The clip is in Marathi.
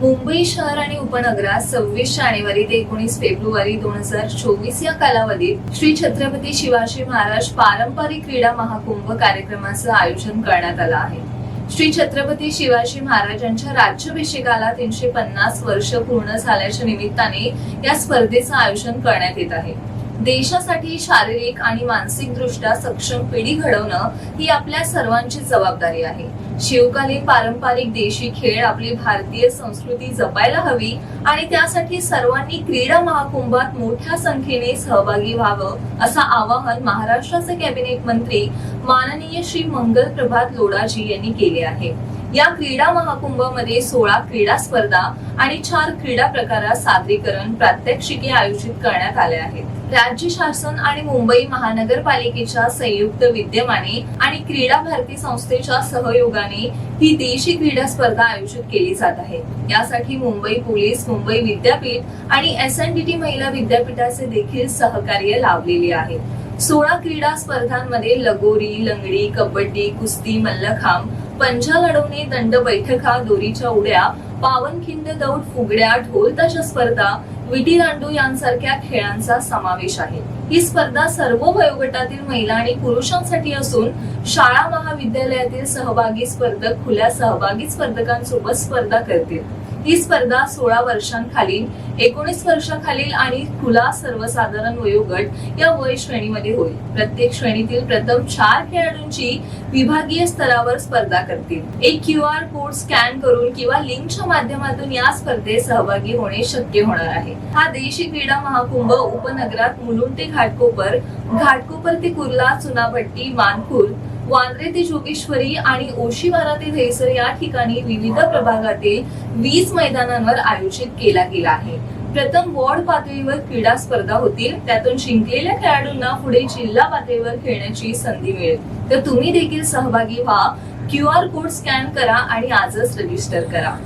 मुंबई शहर आणि उपनगरात सव्वीस जानेवारी ते एकोणीस फेब्रुवारी दोन हजार चोवीस या कालावधीत श्री छत्रपती शिवाजी महाराज पारंपरिक क्रीडा महाकुंभ कार्यक्रमाचं आयोजन करण्यात आलं आहे. श्री छत्रपती शिवाजी महाराजांच्या राज्याभिषेकाला तीनशे पन्नास वर्ष पूर्ण झाल्याच्या निमित्ताने या स्पर्धेचं आयोजन करण्यात येत आहे. देशासाठी शारीरिक आणि मानसिक दृष्ट्या सक्षम पिढी घडवणं ही आपल्या सर्वांची जबाबदारी आहे. शिवकालीन पारंपरिक देशी खेळ आपली भारतीय संस्कृती जपायला हवी आणि त्यासाठी सर्वांनी क्रीडा महाकुंभात मोठ्या संख्येने सहभागी व्हावं असं आवाहन महाराष्ट्राचे कॅबिनेट मंत्री माननीय श्री मंगल प्रभात लोडाजी यांनी केले आहे. या क्रीडा महाकुंभमध्ये सोळा क्रीडा स्पर्धा आणि चार क्रीडा प्रकारात सादरीकरण प्रात्यक्षिके आयोजित करण्यात आले आहेत. राज्य शासन आणि मुंबई महानगरपालिकेच्या संयुक्त विद्यमाने आणि क्रीडा भारती संस्थेच्या सहयोगाने ही देशी क्रीडा स्पर्धा आयोजित केली जात आहे. यासाठी मुंबई पोलीस मुंबई विद्यापीठ आणि एस एन डी टी महिला विद्यापीठाचे देखील सहकार्य लाभलेले आहे. सोळा क्रीडा स्पर्धांमध्ये लगोरी लंगडी कबड्डी कुस्ती मल्लखांब पंजा लढवणे दंड बैठका दोरीच्या उड्या पावनखिंड दौड फुगड्या ढोलताच्या स्पर्धा विटी दांडू यांसारख्या खेळांचा समावेश आहे. ही स्पर्धा सर्व वयोगटातील महिला आणि पुरुषांसाठी असून शाळा महाविद्यालयातील सहभागी स्पर्धक खुल्या सहभागी स्पर्धकांसोबत स्पर्धा करतील. ही स्पर्धा सोळा वर्षांखालील एकोणीस वर्षाखालील आणि खुला सर्वसाधारण वयोगट या वय श्रेणीमध्ये होईल. प्रत्येक श्रेणीतील प्रथम चार खेळाडूंची विभागीय स्तरावर स्पर्धा करतील. एक क्यू आर कोड स्कॅन करून किंवा लिंकच्या माध्यमातून या स्पर्धेत सहभागी होणे शक्य होणार आहे. हा देशी क्रीडा महाकुंभ उपनगरात मुलुंड ते घाटकोपर घाटकोपर ते कुर्ला चुनाभट्टी मानपूर वांद्रे ते जोगेश्वरी आणि ओशिवारा ते धैसर या ठिकाणी विविध प्रभागातील वीस मैदानांवर आयोजित केला गेला आहे. प्रथम वॉर्ड पातळीवर क्रीडा स्पर्धा होतील त्यातून जिंकलेल्या खेळाडूंना पुढे जिल्हा पातळीवर खेळण्याची संधी मिळेल. तर तुम्ही देखील सहभागी व्हा क्यू आर कोड स्कॅन करा आणि आजच रजिस्टर करा.